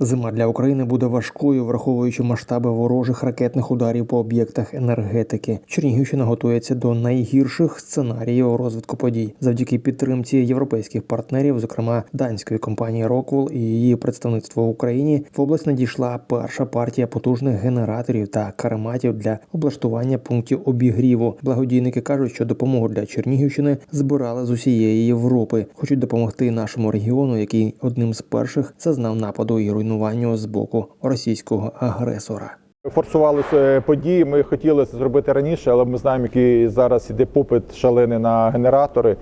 Зима для України буде важкою, враховуючи масштаби ворожих ракетних ударів по об'єктах енергетики. Чернігівщина готується до найгірших сценаріїв розвитку подій завдяки підтримці європейських партнерів, зокрема данської компанії Rockwell і її представництво в Україні. В область надійшла перша партія потужних генераторів та карематів для облаштування пунктів обігріву. Благодійники кажуть, що допомогу для Чернігівщини збирали з усієї Європи. Хочуть допомогти нашому регіону, який одним з перших зазнав нападу і руйнуванню з боку російського агресора. Форсувалися події. Ми хотіли це зробити раніше, але ми знаємо, який зараз іде попит шалений на генератори.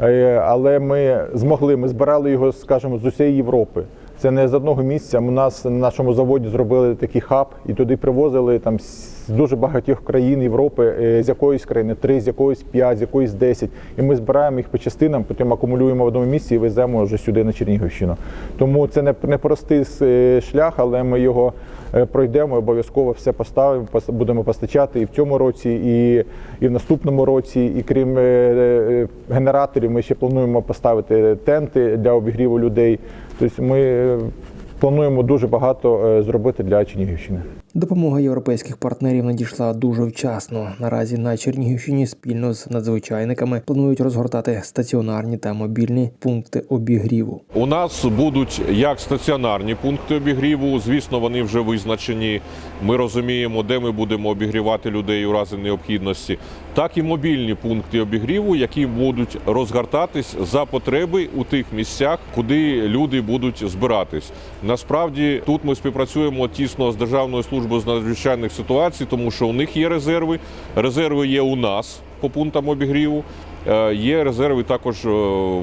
Е, Але ми змогли. Ми збирали його, скажімо, з усієї Європи. Це не з одного місця. У нас на нашому заводі зробили такий хаб і туди привозили там з дуже багатьох країн Європи, е, з якоїсь країни, три, з якоїсь п'ять, з якоїсь десять. І ми збираємо їх по частинам, потім акумулюємо в одному місці і веземо вже сюди на Чернігівщину. Тому це не, не простий е, шлях, але ми його е, пройдемо, обов'язково все поставимо, пос- будемо постачати і в цьому році, і, і в наступному році. І крім генераторів, ми ще плануємо поставити тенти для обігріву людей. Тобто ми плануємо дуже багато е, зробити для Чернігівщини. Допомога європейських партнерів надійшла дуже вчасно. Наразі на Чернігівщині спільно з надзвичайниками планують розгортати стаціонарні та мобільні пункти обігріву. У нас будуть як стаціонарні пункти обігріву. Звісно, вони вже визначені. Ми розуміємо, де ми будемо обігрівати людей у разі необхідності, так і мобільні пункти обігріву, які будуть розгортатись за потреби у тих місцях, куди люди будуть збиратись. Насправді тут ми співпрацюємо тісно з Державною службою з надзвичайних ситуацій, тому що у них є резерви. Резерви є у нас по пунктам обігріву. Е, Є резерви також е,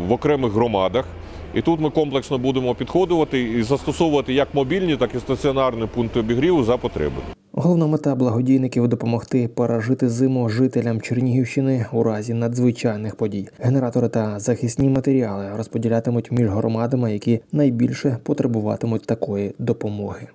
в окремих громадах. І тут ми комплексно будемо підходувати і застосовувати як мобільні, так і стаціонарні пункти обігріву за потреби. Головна мета благодійників допомогти пережити зиму жителям Чернігівщини у разі надзвичайних подій. Генератори та захисні матеріали розподілятимуть між громадами, які найбільше потребуватимуть такої допомоги.